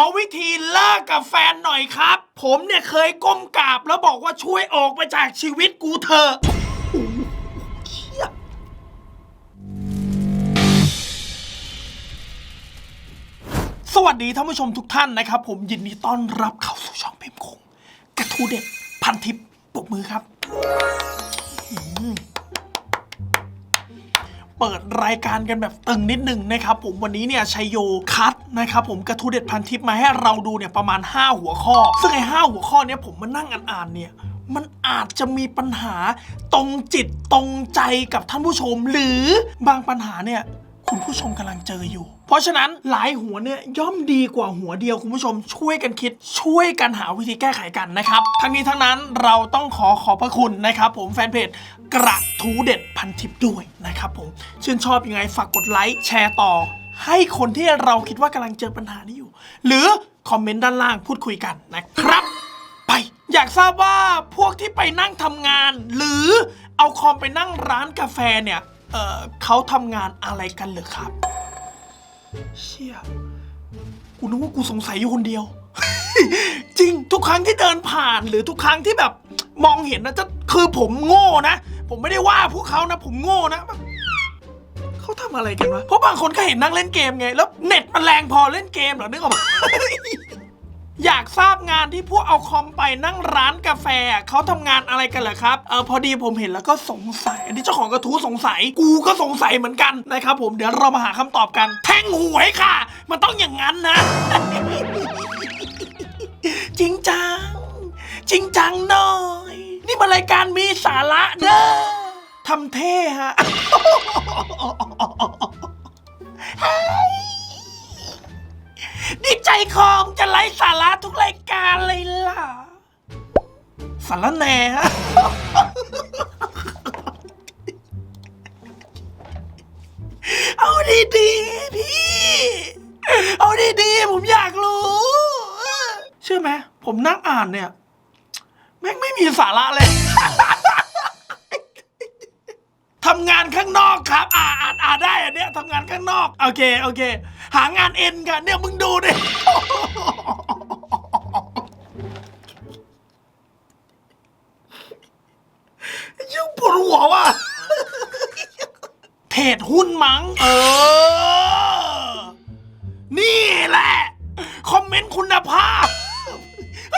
อวิธีเลิกกับแฟนหน่อยครับ ผมเนี่ยเคยก้มกราบแล้วบอกว่าช่วยออกไปจากชีวิตกูเถอะโอ้โหเชี่ยสวัสดีท่านผู้ชมทุกท่านนะครับ ผมยินดีต้อนรับเข้าสู่ช่องพิมพ์คง กระทูเด็ดพันทิปปรบมือครับ เปิดรายการกันแบบตึงนิดหนึ่งนะครับผมวันนี้เนี่ยชัยโยคัดนะครับผมกระทูเด็ดพันทิปมาให้เราดูเนี่ยประมาณ 5 หัวข้อ ซึ่งไอ้ห้าหัวข้อเนี้ยผมมานั่งอ่านๆเนี่ยมันอาจจะมีปัญหาตรงจิตตรงใจกับท่านผู้ชม หรือบางปัญหาเนี่ย คุณผู้ชมกำลังเจออยู่ เพราะฉะนั้นหลายหัวเนี่ยย่อมดีกว่าหัวเดียวคุณผู้ชมช่วยกันคิดช่วยกันหาวิธีแก้ไขกันนะครับ ทั้งนี้ทั้งนั้นเราต้องขอขอบพระคุณนะครับ ผมแฟนเพจกระทูเด็ดพันทิปด้วยนะครับผมชื่นชอบยังไงฝากกดไลค์แชร์ต่อ ให้คนที่เราคิดว่ากำลังเจอปัญหานี้อยู่ หรือคอมเมนต์ด้านล่างพูดคุยกันนะครับ ไป อยากทราบว่าพวกที่ไปนั่งทำงาน หรือเอาคอมไปนั่งร้านกาแฟเนี่ย เออเขาทำงานอะไรกันเหรอครับ เชี่ย กูนึกว่ากูสงสัยอยู่คนเดียว จริงทุกครั้งที่เดินผ่านหรือทุกครั้งที่แบบมองเห็นนะจะคือผมโง่นะ ผมไม่ได้ว่าพวกเขานะ ผมโง่นะแบบเขาทำอะไรกันวะเพราะบางคนก็เห็นนั่งเล่นเกมไง แล้วเน็ตมันแรงพอเล่นเกมเหรอนึกออกปะ อยากทราบงานที่พวกเอาคอมไปนั่งร้านกาแฟเขาทำงานอะไรกันเหรอครับเออพอดีผมเห็นแล้วก็สงสัย อันนี้เจ้าของกระทู้สงสัย กูก็สงสัยเหมือนกันนะครับผมเดี๋ยวเรามาหาคำตอบกัน แท่งหวยค่ะ มันต้องอย่างนั้นนะ จริงจัง จริงจังหน่อย นี่มันรายการมีสาระเด้อทำเท่ฮะ นี่ใจคอมจะไล่สาระทุกรายการเลยล่ะสารแหน่ฮะเอาดีๆพี่ เอาดีๆผมอยากรู้ เชื่อไหมผมนั่งอ่านเนี่ย แม่งไม่มีสาระเลยำงานข้างนอกครับ อ่าอ่านอ่านได้อันเนี้ยทำงานข้างนอกโอเคโอเค หางานเอ็นกันเนี่ยมึงดูดิยังปวดหัวว่ะเทรดหุ้นมั้ง เออ นี่แหละ คอมเมนต์คุณภาพ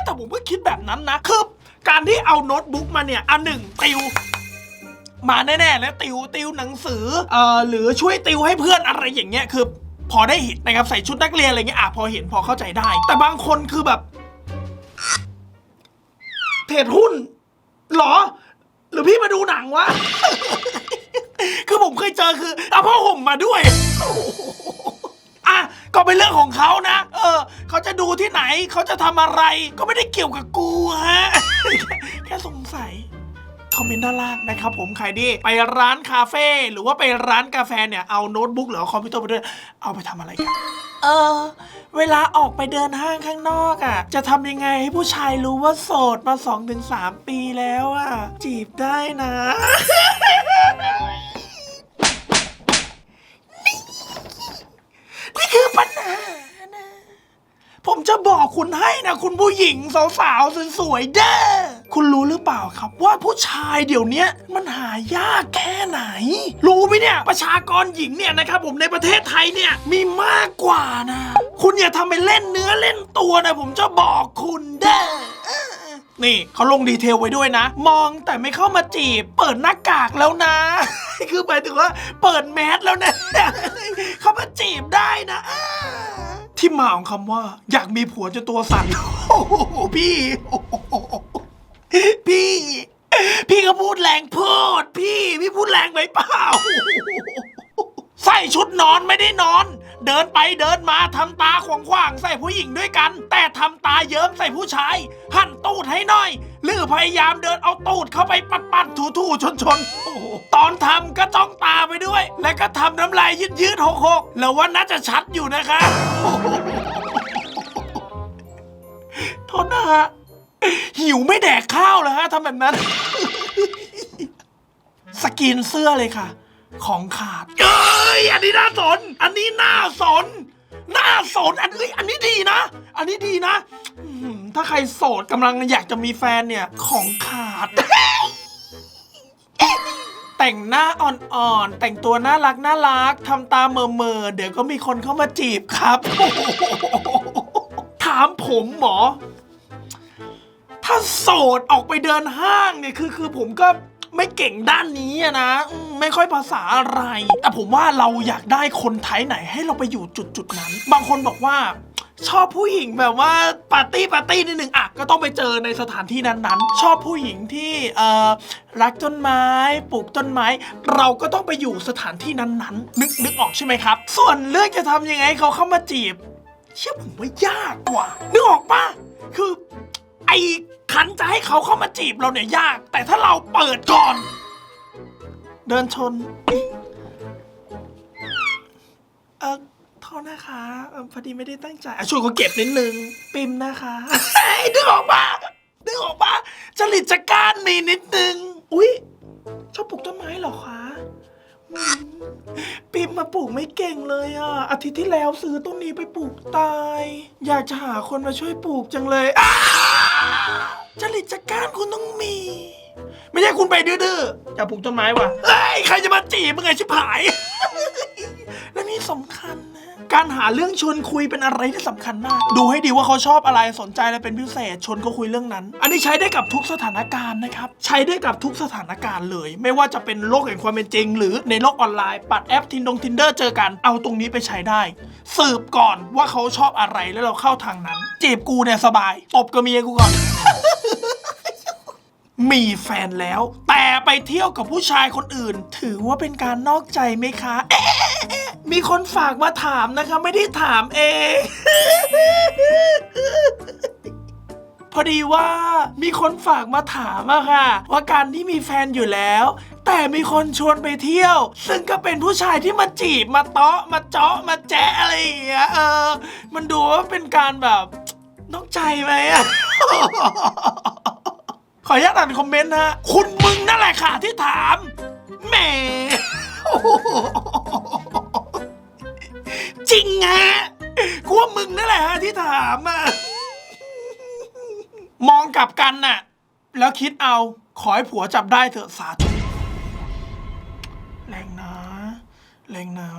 แต่ผมก็คิดแบบนั้นนะ คือการที่เอาโน้ตบุ๊กมาเนี่ย อันหนึ่งติว มาแน่ๆแล้วติวติวหนังสือเอ่อหรือช่วยติวให้เพื่อนอะไรอย่างเงี้ยคือ พอได้เห็นนะครับใส่ชุดนักเรียนอะไรเงี้ยอะพอเห็นพอเข้าใจได้ แต่บางคนคือแบบเทรดหุ้นหรอ หรือพี่มาดูหนังวะ คือผมเคยเจอคือเอาผ้าห่มมาด้วยอะก็เป็นเรื่องของเขานะ เออ เขาจะดูที่ไหน เขาจะทำอะไร ก็ไม่ได้เกี่ยวกับกูฮะ แค่สงสัย คอมเมนต์ด้านล่างนะครับผมใครดีไปร้านคาเฟ่หรือว่าไปร้านกาแฟเนี่ยเอาโน้ตบุ๊กหรือเอาคอมพิวเตอร์ไปด้วยเอาไปทำอะไรกันเออเวลาออกไปเดินห้างข้างนอกอะ่ะ จะทำยังไงให้ผู้ชายรู้ว่าโสดมา2อถึงสปีแล้วอะ่ะ จีบได้นะนี่คือปัญหานะ ผมจะบอกคุณให้นะ คุณผู้หญิงสาวๆสวยๆเด้อ คุณรู้หรือเปล่าครับ ว่าผู้ชายเดี๋ยวนี้มันหายากแค่ไหน รู้ไหมเนี่ย ประชากรหญิงเนี่ยนะครับผมในประเทศไทยเนี่ยมีมากกว่านะ คุณอย่าทำไปเล่นเนื้อเล่นตัวนะ ผมจะบอกคุณเด้อนี่เขาลงดีเทลไว้ด้วยนะ มองแต่ไม่เข้ามาจีบ เปิดหน้ากากแล้วนะ คือหมายถึงว่า เปิดแมสแล้วนะ เข้ามาจีบได้นะที่มาของคำว่า อยากมีผัวจนตัวสั่นโอ้โหพี่โอ้โหพี่ พี่ก็พูดแรงพูดพี่ พี่พูดแรงไปเปล่า ใส่ชุด นอนไม่ได้นอน เดินไปเดินมาทำตาขวางๆใส่ผู้หญิงด้วยกัน แต่ทำตาเยิ้มใส่ผู้ชาย หั่นตูดให้หน่อย หรือพยายามเดินเอาตูดเข้าไปปัดปัดถูถูชนชนๆตอนทำก็จ้องตาไปด้วย และก็ทำน้ำลายยืดยืดๆหกหกๆแล้วว่าน่าจะชัดอยู่นะคะโทษนะฮะหิวไม่แดกข้าวเหรอฮะทำแบบนั้น สกรีนเสื้อเลยค่ะ ของขาด เอ้ย อันนี้น่าสน อันนี้น่าสน น่าสน อันนี้ อันนี้ดีนะ อันนี้ดีนะอื้อหือถ้าใครโสดกำลังอยากจะมีแฟนเนี่ย ของขาด แต่งหน้าอ่อนๆ แต่งตัวน่ารักน่ารักทำตาเมอๆเดี๋ยวก็มีคนเข้ามาจีบครับ ถามผมหมอ ถ้าโสดออกไปเดินห้างเนี่ยคือคือผมก็ไม่เก่งด้านนี้อะนะอื ไม่ค่อยภาษาอะไร แต่ผมว่าเราอยากได้คนไทยไหนให้เราไปอยู่จุดจุดนั้น บางคนบอกว่าชอบผู้หญิงแบบว่าปาร์ตี้ปาร์ตี้นิดหนึ่งอะก็ต้องไปเจอในสถานที่นั้นๆ ชอบผู้หญิงที่เอ่อรักต้นไม้ปลูกต้นไม้ เราก็ต้องไปอยู่สถานที่นั้นๆ นึกนึกออกใช่ไหมครับ ส่วนเรื่องจะทำยังไงเขาเข้ามาจีบ เชื่อผมว่ายากกว่านึกออกปะคือไอ้ขันจะให้เขาเข้ามาจีบเราเนี่ยยาก แต่ถ้าเราเปิดก่อน เดินชนเออโทษนะคะเอ่อพอดีไม่ได้ตั้งใจอะช่วยเขาเก็บนิดนึง ปิมนะคะเฮ้ยนึกออกปะนึกออกปะจริตจักรานมีนิดนึง อุ๊ย ชอบปลูกต้นไม้เหรอคะอืมปิมมาปลูกไม่เก่งเลยอะ อาทิตย์ที่แล้วซื้อต้นนี้ไปปลูกตาย อยากจะหาคนมาช่วยปลูกจังเลยอ้าจริตจักรานคุณต้องมี ไม่ใช่คุณไปดื้อๆอยากปลูกต้นไม้วะเฮ้ยใครจะมาจีบมึงไงชิบหาย และนี่สำคัญนะ การหาเรื่องชวนคุยเป็นอะไรที่สำคัญมาก ดูให้ดีว่าเขาชอบอะไรสนใจอะไรเป็นพิเศษชวนเขาคุยเรื่องนั้น อันนี้ใช้ได้กับทุกสถานการณ์นะครับ ใช้ได้กับทุกสถานการณ์เลย ไม่ว่าจะเป็นโลกแห่งความเป็นจริง หรือในโลกออนไลน์ ปัดแอปทินดงทินเดอร์เจอกันเอาตรงนี้ไปใช้ได้ สืบก่อนว่าเขาชอบอะไรแล้วเราเข้าทางนั้นจีบกูเนี่ยสบายตบกับเมียกูก่อน มีแฟนแล้ว แต่ไปเที่ยวกับผู้ชายคนอื่น ถือว่าเป็นการนอกใจไหมคะเอ๊ะมีคนฝากมาถามนะคะ ไม่ได้ถามเอง พอดีว่ามีคนฝากมาถามอะค่ะ ว่าการที่มีแฟนอยู่แล้ว แต่มีคนชวนไปเที่ยว ซึ่งก็เป็นผู้ชายที่มาจีบมาเตาะมาเจาะมาแจ๊ะอะไรอย่างเงี้ยเออ มันดูว่าเป็นการแบบนอกใจไหมอะ ขออนุญาตอ่านคอมเมนต์นะฮะ คุณมึงนั่นแหละค่ะที่ถาม แหมจริงฮะกูว่ามึงนั่นแหละฮะที่ถามอะ มองกลับกันน่ะ แล้วคิดเอา ขอให้ผัวจับได้เถอะสาธุแรงนะ แรงนะ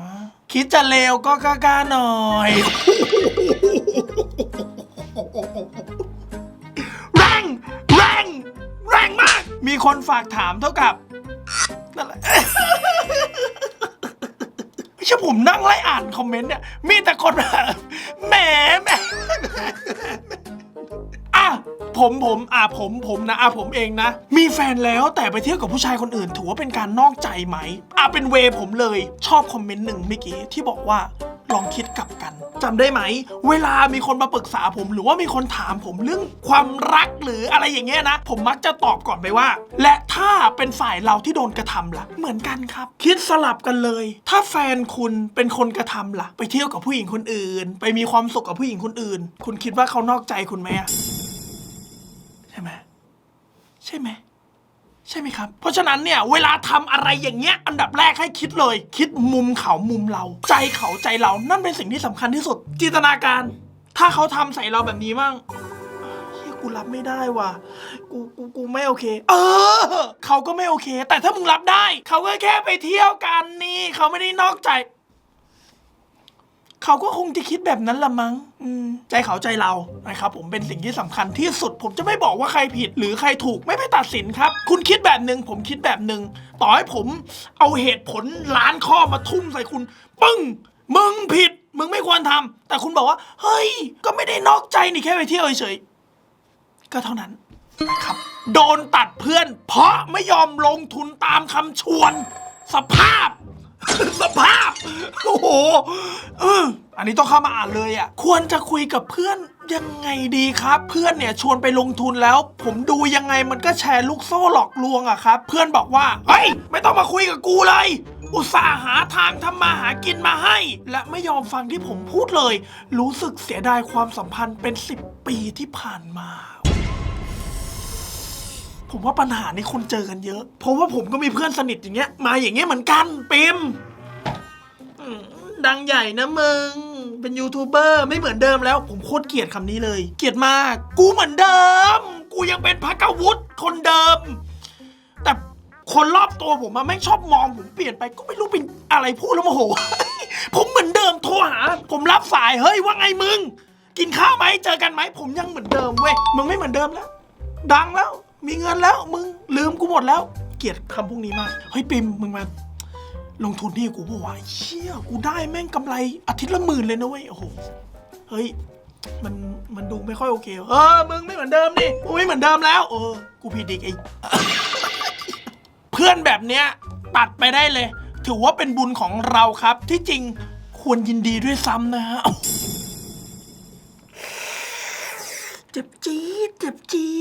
คิดจะเลวก็กล้าๆหน่อย มีคนฝากถามเท่ากับนั่นแหละไม่ใช่ผมนั่งไล่อ่านคอมเมนต์เนี่ย มีแต่คนแบบแหมแหมอะผมผมอะผมผมนะอะผมเองนะ มีแฟนแล้วแต่ไปเที่ยวกับผู้ชายคนอื่น ถือว่าเป็นการนอกใจไหมอะเป็นเวผมเลย ชอบคอมเมนต์หนึ่งเมื่อกี้ที่บอกว่า ลองคิดกลับกันจำได้ไหม เวลามีคนมาปรึกษาผม หรือว่ามีคนถามผมเรื่องความรักหรืออะไรอย่างเงี้ยนะ ผมมักจะตอบก่อนไปว่า และถ้าเป็นฝ่ายเราที่โดนกระทำล่ะ เหมือนกันครับ คิดสลับกันเลย ถ้าแฟนคุณเป็นคนกระทำล่ะ ไปเที่ยวกับผู้หญิงคนอื่น ไปมีความสุขกับผู้หญิงคนอื่น คุณคิดว่าเขานอกใจคุณไหมอะใช่ไหมใช่ไหม ใช่ไหมครับ เพราะฉะนั้นเนี่ยเวลาทำอะไรอย่างเงี้ยอันดับแรกให้คิดเลย คิดมุมเขามุมเรา ใจเขาใจเรานั่นเป็นสิ่งที่สำคัญที่สุด จินตนาการ ถ้าเขาทำใส่เราแบบนี้มั่งเฮ้ยกูรับไม่ได้ว่ะ กูกูกูไม่โอเค เออ เขาก็ไม่โอเค แต่ถ้ามึงรับได้ เขาก็แค่ไปเที่ยวกันนี่ เขาไม่ได้นอกใจ เขาก็คงจะคิดแบบนั้นละมั้งอืมใจเขาใจเรานะครับผมเป็นสิ่งที่สำคัญที่สุด ผมจะไม่บอกว่าใครผิด หรือใครถูกไม่ไปตัดสินครับ คุณคิดแบบหนึ่งผมคิดแบบหนึ่งต่อให้ผมเอาเหตุผลล้านข้อมาทุ่มใส่คุณ ปึ้ง มึงผิด มึงไม่ควรทำแต่คุณบอกว่า เฮ้ย ก็ไม่ได้นอกใจนี่แค่ไปเที่ยวเฉยๆก็เท่านั้นนะครับ โดนตัดเพื่อน เพราะไม่ยอมลงทุนตามคำชวน สภาพ สภาพ โอ้โหเอออันนี้ต้องเข้ามาอ่านเลยอะ ควรจะคุยกับเพื่อนยังไงดีครับ เพื่อนเนี่ยชวนไปลงทุนแล้ว ผมดูยังไงมันก็แชร์ลูกโซ่หลอกลวงอะครับ เพื่อนบอกว่าเฮ้ยไม่ต้องมาคุยกับกูเลย อุตส่าห์หาทางทำมาหากินมาให้ และไม่ยอมฟังที่ผมพูดเลย รู้สึกเสียดายความสัมพันธ์เป็น 10 ปีที่ผ่านมา ผมว่าปัญหานี้คนเจอกันเยอะ เพราะว่าผมก็มีเพื่อนสนิทอย่างเงี้ย มาอย่างเงี้ยเหมือนกันปิมอืมดังใหญ่นะมึง เป็นยูทูบเบอร์ไม่เหมือนเดิมแล้ว ผมโคตรเกลียดคำนี้เลย เกลียดมาก กูเหมือนเดิม กูยังเป็นพักวุฒิคนเดิม แต่คนรอบตัวผมอะไม่งชอบมองผมเปลี่ยนไปก็ไม่รู้เป็นอะไรพูดแล้วโมโห ผมเหมือนเดิมโทรหา ผมรับสายเฮ้ยว่าไงมึง กินข้าวไหมเจอกันไหมผมยังเหมือนเดิมเว้ยมึงไม่เหมือนเดิมแล้ว ดังแล้ว มีเงินแล้วมึงลืมกูหมดแล้ว เกลียดคำพวกนี้มาก เฮ้ยปิมมึงมา ลงทุนที่กูบอกว่าเชี่ยกูได้แม่งกำไรอาทิตย์ละหมื่นเลยนะเว้ยโอ้โหเฮ้ยมันมันดูไม่ค่อยโอเคเออมึงไม่เหมือนเดิมนี่กูไม่เหมือนเดิมแล้วเออกูผิดอีกไอ้ เพื่อนแบบเนี้ยตัดไปได้เลย ถือว่าเป็นบุญของเราครับที่จริงควรยินดีด้วยซ้ำนะฮะ จ็บจี๊ดเจ็บจี๊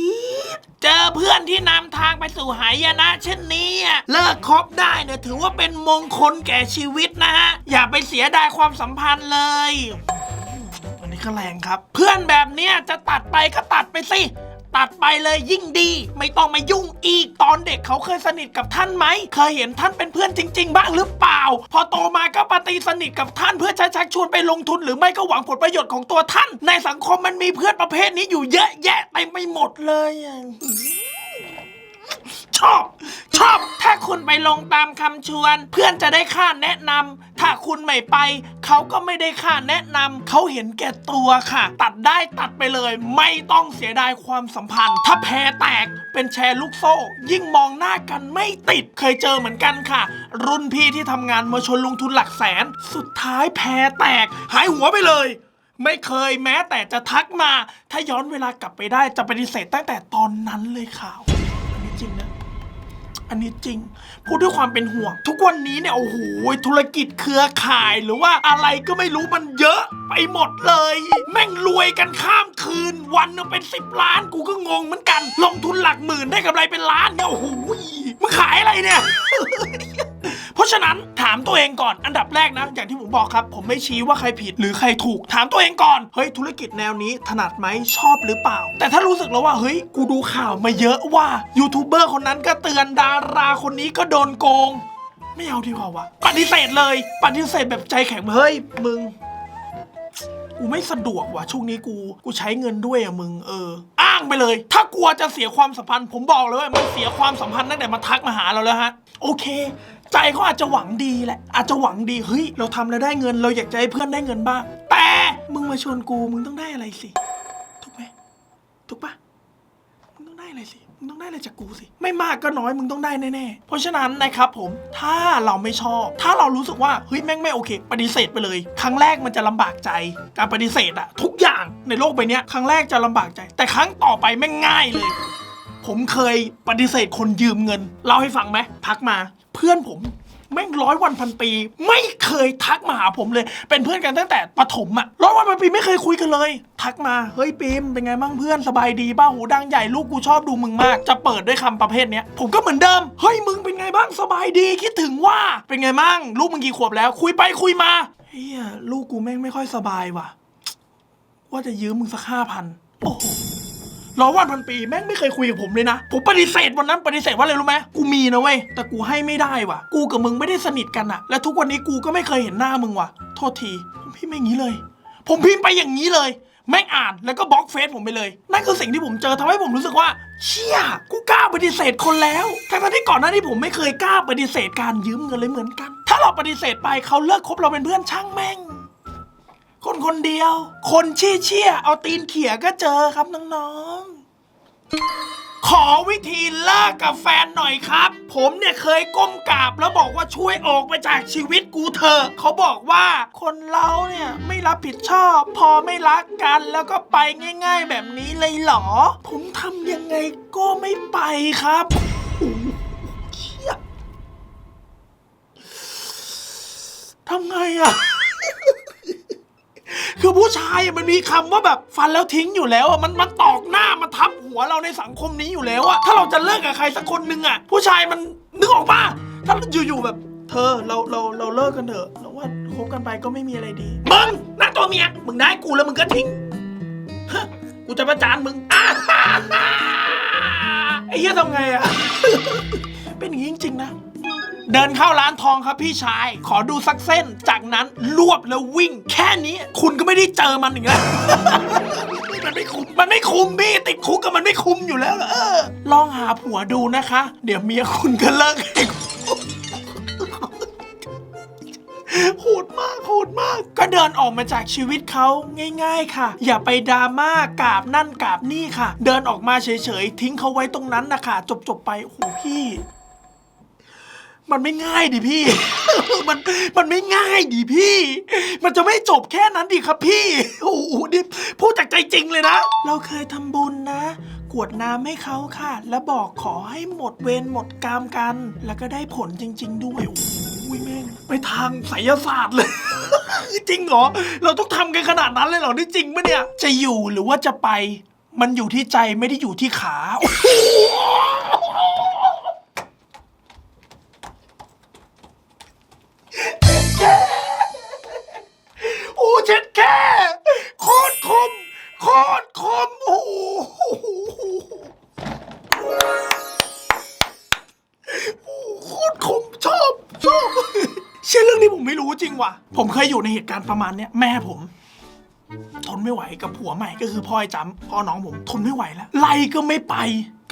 ดเจอเพื่อนที่นำทางไปสู่หายนะ เช่นนี้อะเลิกคบได้เนี่ยถือว่าเป็นมงคลแก่ชีวิตนะฮะ อย่าไปเสียดายความสัมพันธ์เลย อันนี้ก็แรงครับ เพื่อนแบบเนี้ยจะตัดไปก็ตัดไปสิ ตัดไปเลยยิ่งดี ไม่ต้องมายุ่งอีกตอนเด็กเขาเคยสนิทกับท่านไหม เคยเห็นท่านเป็นเพื่อนจริง ๆ บ้างหรือเปล่า พอโตมาก็ปฏิสนิทกับท่านเพื่อจะชักชวนไปลงทุนหรือไม่ก็หวังผลประโยชน์ของตัวท่าน ในสังคมมันมีเพื่อนประเภทนี้อยู่เยอะแยะไปไม่หมดเลยอะชอบ คุณไปลงตามคำชวน เพื่อนจะได้ค่าแนะนำถ้าคุณไม่ไป เขาก็ไม่ได้ค่าแนะนำเขาเห็นแก่ตัวค่ะ ตัดได้ตัดไปเลย ไม่ต้องเสียดายความสัมพันธ์ ถ้าแพ้แตกเป็นแชร์ลูกโซ่ ยิ่งมองหน้ากันไม่ติดเคยเจอเหมือนกันค่ะ รุ่นพี่ที่ทำงานมาชนลงทุนหลักแสน สุดท้ายแพ้แตก หายหัวไปเลยไม่เคยแม้แต่จะทักมา ถ้าย้อนเวลากลับไปได้จะปฏิเสธตั้งแต่ตอนนั้นเลยข่า อันนี้จริง พูดด้วยความเป็นห่วง ทุกวันนี้เนี่ยโอ้โหธุรกิจเครือข่ายหรือว่าอะไรก็ไม่รู้มันเยอะไปหมดเลย แม่งรวยกันข้ามคืน วันนึงเป็นสิบล้านกูก็งงเหมือนกัน ลงทุนหลักหมื่นได้กำไรเป็นล้านเนี่ยโอ้โหมึงขายอะไรเนี่ยะฉะนั้นถามตัวเองก่อนอันดับแรกนะ อย่างที่ผมบอกครับ ผมไม่ชี้ว่าใครผิดหรือใครถูก ถามตัวเองก่อนเฮ้ยธุรกิจแนวนี้ถนัดไหมชอบหรือเปล่า แต่ถ้ารู้สึกแล้วว่าเฮ้ยกูดูข่าวมาเยอะว่ายูทูบเบอร์คนนั้นก็เตือนดาราคนนี้ก็โดนโกง ไม่เอาดีกว่าวะปฏิเสธเลย ปฏิเสธแบบใจแข็งเฮ้ยมึงกูไม่สะดวกว่ะช่วงนี้กูกูใช้เงินด้วยอะมึงเออ อ้างไปเลย ถ้ากลัวจะเสียความสัมพันธ์ ผมบอกเลยว่ามันเสียความสัมพันธ์ตั้งแต่มาทักมาหาเราแล้วฮะ โอเค ใจเขาอาจจะหวังดีแหละ อาจจะหวังดี เฮ้ย เราทำแล้วได้เงิน เราอยากจะให้เพื่อนได้เงินบ้าง แต่มึงมาชวนกู มึงต้องได้อะไรสิ ถูกไหมถูกปะมึงต้องได้อะไรสิ มึงต้องได้อะไรจากกูสิ ไม่มากก็น้อย มึงต้องได้แน่ๆ เพราะฉะนั้นนะครับผม ถ้าเราไม่ชอบ ถ้าเรารู้สึกว่า เฮ้ย แม่งไม่โอเค ปฏิเสธไปเลย ครั้งแรกมันจะลำบากใจ การปฏิเสธอะทุกอย่างในโลกใบเนี้ย ครั้งแรกจะลำบากใจ แต่ครั้งต่อไปแม่งง่ายเลย ผมเคยปฏิเสธคนยืมเงิน เล่าให้ฟังไหมทักมา เพื่อนผมแม่งร้อยวันพันปี ไม่เคยทักมาหาผมเลย เป็นเพื่อนกันตั้งแต่ประถมอะร้อยวันพันปีไม่เคยคุยกันเลย ทักมาเฮ้ยปิมเป็นไงบ้างเพื่อนสบายดีบ้าหูดังใหญ่ลูกกูชอบดูมึงมาก จะเปิดด้วยคำประเภทเนี้ยผมก็เหมือนเดิมเฮ้ยมึงเป็นไงบ้างสบายดีคิดถึงว่าเป็นไงบ้างลูกมึงกี่ขวบแล้ว คุยไปคุยมาเฮียลูกกูแม่งไม่ค่อยสบายว่ะ ว่าจะยืมมึงสักห้าพันโอ้โห รอวันพันปีแม่งไม่เคยคุยกับผมเลยนะ ผมปฏิเสธวันนั้นปฏิเสธว่าอะไรรู้ไหมกูมีนะเว้ยแต่กูให้ไม่ได้ว่ะ กูกับมึงไม่ได้สนิทกันอะและทุกวันนี้กูก็ไม่เคยเห็นหน้ามึงว่ะ โทษทีผมพิมพ์อย่างนี้เลย ผมพิมพ์ไปอย่างนี้เลยแม่งอ่านแล้วก็บล็อกเฟซผมไปเลย นั่นคือสิ่งที่ผมเจอทำให้ผมรู้สึกว่า เชี่ยกูกล้าปฏิเสธคนแล้วทั้งที่ก่อนหน้านี้ผมไม่เคยกล้าปฏิเสธการยืมเงินเลยเหมือนกัน ถ้าเราปฏิเสธไปเขาเลิกคบเราเป็นเพื่อนช่างแม่ง คนคนเดียว คนเชี่ยเชี่ยเอาตีนเขี่ยก็เจอครับน้องๆ ขอวิธีเลิกกับแฟนหน่อยครับ ผมเนี่ยเคยก้มกราบแล้วบอกว่าช่วยออกไปจากชีวิตกูเถอะเขาบอกว่าคนเราเนี่ยไม่รับผิดชอบ พอไม่รักกันแล้วก็ไปง่าย ๆ แบบนี้เลยเหรอ ผมทำยังไงก็ไม่ไปครับเชี่ยทำไงอะ คือผู้ชายมันมีคำว่าแบบฟันแล้วทิ้งอยู่แล้วอะมันมันตอกหน้ามันทับหัวเราในสังคมนี้อยู่แล้วอะถ้าเราจะเลิกกับใครสักคนหนึ่งอะผู้ชายมันนึกออกปะถ้าอยู่ๆแบบ เธอเราเราเราเลิกกันเถอะเราว่าคบกันไปก็ไม่มีอะไรดีมึงหน้าตัวเมียมึงได้กูแล้วมึงก็ทิ้งฮะกูจะประจานมึงอ้าฮ่าฮ่าไอ้เหี้ยทำไงอะ เป็นอย่างนี้จริงๆนะ เดินเข้าร้านทองครับพี่ชาย ขอดูสักเส้น จากนั้นรวบแล้ววิ่ง แค่นี้คุณก็ไม่ได้เจอมันอีกแล้ว มันไม่คุ้มมันไม่คุ้มพี่ติดคุกกับมันไม่คุ้มอยู่แล้วเออลองหาผัวดูนะคะ เดี๋ยวเมียคุณก็เลิกเอง โหดมากโหดมาก ก็เดินออกมาจากชีวิตเขาง่าย ๆ ค่ะ อย่าไปดราม่ากราบนั่นกราบนี่ค่ะ เดินออกมาเฉยๆ ทิ้งเขาไว้ตรงนั้นนะคะจบๆไปโอ้โหพี่ มันไม่ง่ายดิพี่ มันมันไม่ง่ายดิพี่ มันจะไม่จบแค่นั้นดิครับพี่ โอ้โหนี่พูดจากใจจริงเลยนะ เราเคยทำบุญนะกรวดน้ำให้เขาค่ะ แล้วบอกขอให้หมดเวรหมดกรรมกัน แล้วก็ได้ผลจริง ๆ ด้วย โอ้โหแม่ง ไปทางไสยศาสตร์เลย จริงเหรอ เราต้องทำกันขนาดนั้นเลยเหรอ นี่จริงปะเนี่ย จะอยู่หรือว่าจะไป มันอยู่ที่ใจไม่ได้อยู่ที่ขา โอ้ ตรคมโอ้โหโคตรคมชอบชอบเชื่อเรื่องนี้ผมไม่รู้จริงว่ะ ผมเคยอยู่ในเหตุการณ์ประมาณเนี้ยแม่ผม ทนไม่ไหวกับผัวใหม่ก็คือพ่อไอ้จำพ่อน้องผมทนไม่ไหวแล้วไล่ก็ไม่ไป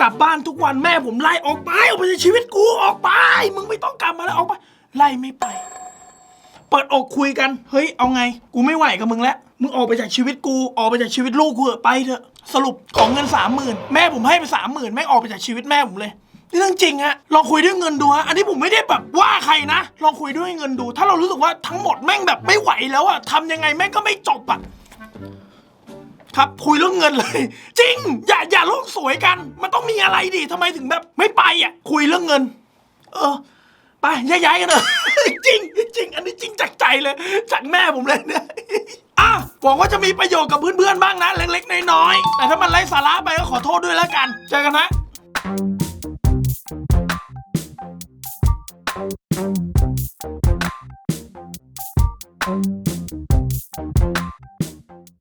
กลับบ้านทุกวันแม่ผมไล่ออกไปออกไปจากชีวิตกูออกไป มึงไม่ต้องกลับมาแล้วออกไป ไล่ไม่ไป เปิดอกคุยกัน เฮ้ย เอาไง กูไม่ไหวกับมึงแล้ว มึงออกไปจากชีวิตกู ออกไปจากชีวิตลูกกูเถอะไปเถอะ สรุปของเงินสามหมื่นแม่ผมให้ไปสามหมื่นแม่งออกไปจากชีวิตแม่ผมเลยนี่เรื่องจริงฮะ ลองคุยด้วยเงินดูฮะ อันนี้ผมไม่ได้แบบว่าใครนะ ลองคุยด้วยเงินดู ถ้าเรารู้สึกว่าทั้งหมดแม่งแบบไม่ไหวแล้วอะทำยังไงแม่งก็ไม่จบอะครับคุยเรื่องเงินเลย จริง อย่าอย่าโลกสวยกัน มันต้องมีอะไรดิทำไมถึงแบบไม่ไปอะคุยเรื่องเงิน เออ ไปย้ายๆกันเถอะ จริง จริง อันนี้จริงจากใจเลย จากแม่ผมเลยเนี่ยอะหวังว่าจะมีประโยชน์กับเพื่อนๆบ้างนะ เล็กๆน้อยๆแต่ถ้ามันไร้สาระไปก็ขอโทษด้วยแล้วกัน เจอกันนะ